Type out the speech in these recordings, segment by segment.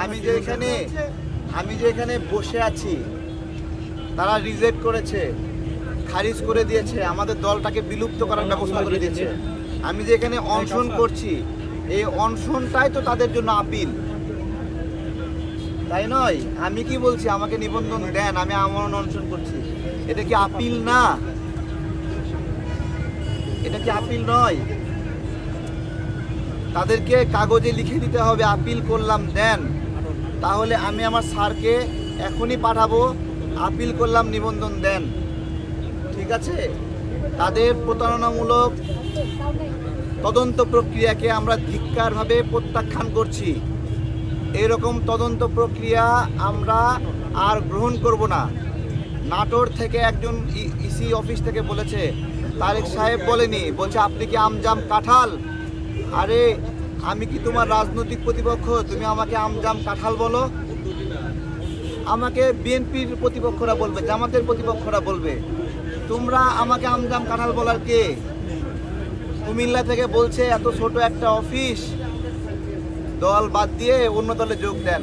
আমি যে এখানে, আমি যে এখানে বসে আছি, তারা রিজেক্ট করেছে, খারিজ করে দিয়েছে, আমাদের দলটাকে বিলুপ্ত করার ব্যবস্থা করে দিয়েছে। আমি যে এখানে অনশন করছি, এই অনশনটাই তো তাদের জন্য আপিল। তাই নয়, আমি কি বলছি, আমাকে নিবন্ধন দেন, আমি আমার অনশন করছি। এটা কি আপিল না? এটা কি আপিল নয়? তাদেরকে কাগজে লিখে দিতে হবে, আপিল করলাম, দেন। তাহলে আমি আমার স্যারকে এখনই পাঠাবো, আপিল করলাম, নিবন্ধন দেন। ঠিক আছে? তাদের প্রতারণামূলক তদন্ত প্রক্রিয়াকে আমরা ধিক্কারভাবে প্রত্যাখ্যান করছি। এরকম তদন্ত প্রক্রিয়া আমরা আর গ্রহণ করব না। নাটোর থেকে একজন ইসি অফিস থেকে বলেছে, তারেক সাহেব বলেনি, বলছে, আপনি কি আমজাম কাঁঠাল? আরে আমি কি তোমার রাজনৈতিক প্রতিপক্ষ? তুমি আমাকে আমজাম কাঁঠাল বলো। আমাকে বিএনপির প্রতিপক্ষরা বলবে, জামাতের প্রতিপক্ষরা বলবে। তোমরা আমাকে আমজাম কাঁঠাল বলার কে? কুমিল্লা থেকে বলছে, এত ছোট একটা অফিস। দল বাদ দিয়ে অন্য দলে যোগ দেন।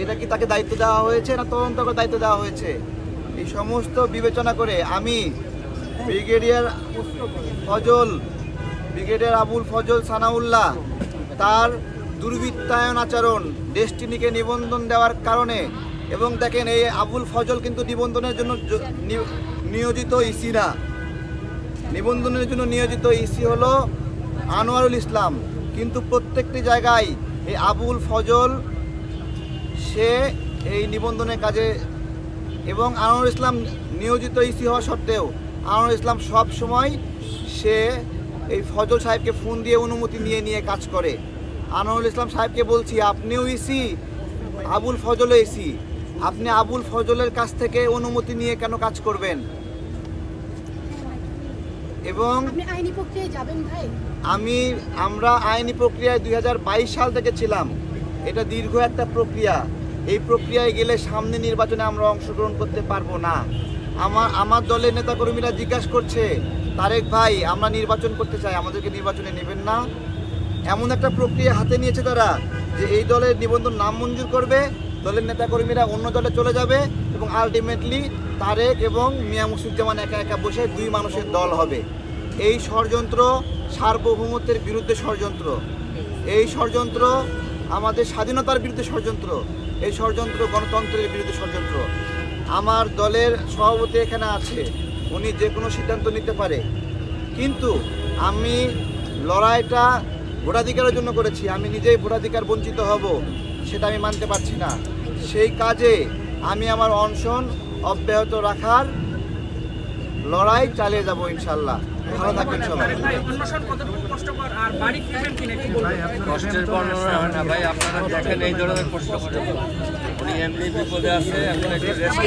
এটা কি তাকে দায়িত্ব দেওয়া হয়েছে না তদন্ত করে দায়িত্ব দেওয়া হয়েছে? এই সমস্ত বিবেচনা করে আমি ব্রিগেডিয়ার ফজল, ব্রিগেডিয়ার আবুল ফজল সানাউল্লাহ তার দুর্বৃত্তায়ন আচরণ, ডেস্টিনিকে নিবন্ধন দেওয়ার কারণে। এবং দেখেন, এই আবুল ফজল কিন্তু নিবন্ধনের জন্য নিয়োজিত ইসি না। নিবন্ধনের জন্য নিয়োজিত ইসি হলো আনোয়ারুল ইসলাম। কিন্তু প্রত্যেকটি জায়গায় এই আবুল ফজল, সে এই নিবন্ধনের কাজে এবং আনোয়ারুল ইসলাম নিয়োজিত ইসি হওয়া সত্ত্বেও, আনোয়ারুল ইসলাম সব সময় সে এই ফজল সাহেবকে ফোন দিয়ে অনুমতি নিয়ে নিয়ে কাজ করে। আনোয়ারুল ইসলাম সাহেবকে বলছি আপনিও ইসি আবুল ফজলও ইসি আপনি আবুল ফজলের কাছ থেকে অনুমতি নিয়ে কেন কাজ করবেন? এবং আমি আমরা আইনি প্রক্রিয়ায় দুই হাজার বাইশ সাল থেকে ছিলাম। এটা দীর্ঘ একটা প্রক্রিয়া। এই প্রক্রিয়ায় গেলে সামনে নির্বাচনে আমরা অংশগ্রহণ করতে পারব না। আমার আমার দলের নেতাকর্মীরা জিজ্ঞাসা করছে, তারেক ভাই, আমরা নির্বাচন করতে চাই, আমাদেরকে নির্বাচনে নেবেন না। এমন একটা প্রক্রিয়া হাতে নিয়েছে তারা, যে এই দলের নিবন্ধন নাম মঞ্জুর করবে, দলের নেতাকর্মীরা অন্য দলে চলে যাবে, এবং আলটিমেটলি তারেক এবং মিয়া মুসুজ্জামান একা একা বসে দুই মানুষের দল হবে। এই ষড়যন্ত্র সার্বভৌমত্বের বিরুদ্ধে ষড়যন্ত্র। এই ষড়যন্ত্র আমাদের স্বাধীনতার বিরুদ্ধে ষড়যন্ত্র। এই ষড়যন্ত্র গণতন্ত্রের বিরুদ্ধে ষড়যন্ত্র। আমার দলের সভাপতি এখানে আছে, উনি যে কোনো সিদ্ধান্ত নিতে পারে। কিন্তু আমি লড়াইটা ভোটাধিকারের জন্য করেছি, আমি নিজেই ভোটাধিকার বঞ্চিত হব, সেটা আমি মানতে পারছি না। সেই কাজে আমি আমার অনশন অব্যাহত রাখার লড়াই চালিয়ে যাব ইনশাল্লাহ। ভালো থাকবেন সবাই। কষ্টের বর্ণনা হয় না ভাই, আপনারা দেখেন এই ধরনের করে। উনি এমনি বিপদে আছে এখন একটু রেস্ট